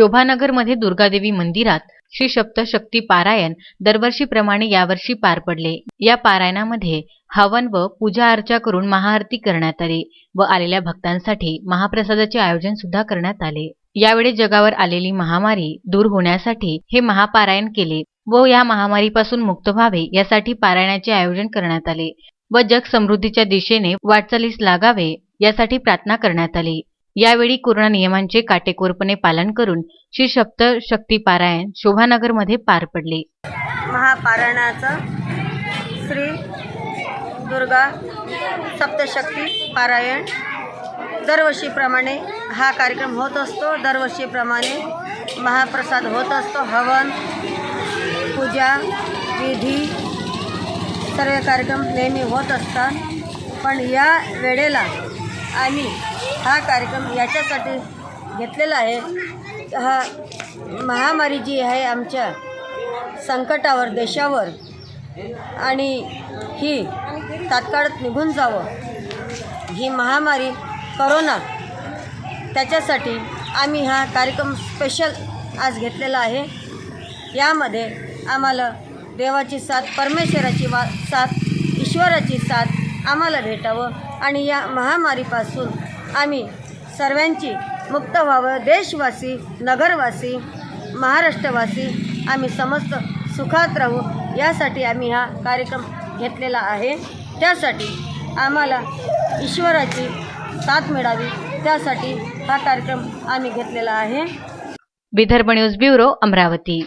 शोभानगरमध्ये दुर्गादेवी मंदिरात श्री सप्तशक्ती पारायण दरवर्षीप्रमाणे यावर्षी पार पडले. या पारायणामध्ये हवन व पूजा अर्चा करून महाआरती करण्यात आली व आलेल्या भक्तांसाठी महाप्रसादाचे आयोजन सुद्धा करण्यात आले. यावेळी जगावर आलेली महामारी दूर होण्यासाठी हे महापारायण केले व या महामारीपासून मुक्त व्हावे यासाठी पारायणाचे आयोजन करण्यात आले व जग समृद्धीच्या दिशेने वाटचालीस लागावे यासाठी प्रार्थना करण्यात आली. यावेळी कोरोना नियमांचे काटेकोरपणे पालन करून श्री सप्तशक्ती पारायण शोभानगरमध्ये पार पडले. महापारायणाचं श्री दुर्गा सप्तशक्ती पारायण दरवर्षीप्रमाणे हा कार्यक्रम होत असतो. दरवर्षीप्रमाणे महाप्रसाद होत असतो. हवन पूजा विधी सर्व कार्यक्रम नेहमी होत असतात. पण या वेळेला आम्ही हा कार्यक्रम याच्यासाठी घेतलेला आहे. हा महामारी जी आहे आमच्या संकटावर देशावर आणि ही तात्काळत निघून जावं. ही महामारी करोना. त्याच्यासाठी आम्ही हा कार्यक्रम स्पेशल आज घेतलेला आहे. यामध्ये आम्हाला देवाची साथ परमेश्वराची वा साथ ईश्वराची साथ आम्हाला भेटावं आणि या महामारीपासून आम्ही सर्वांची मुक्त व्हावं. देशवासी नगरवासी महाराष्ट्रवासी आम्ही समस्त सुखात राहू. यासाठी आम्ही हा कार्यक्रम घेतलेला आहे. त्यासाठी आम्हाला ईश्वराची साथ मिळावी. त्यासाठी हा कार्यक्रम आम्ही घेतलेला आहे. Vidarbha news bureau Amravati.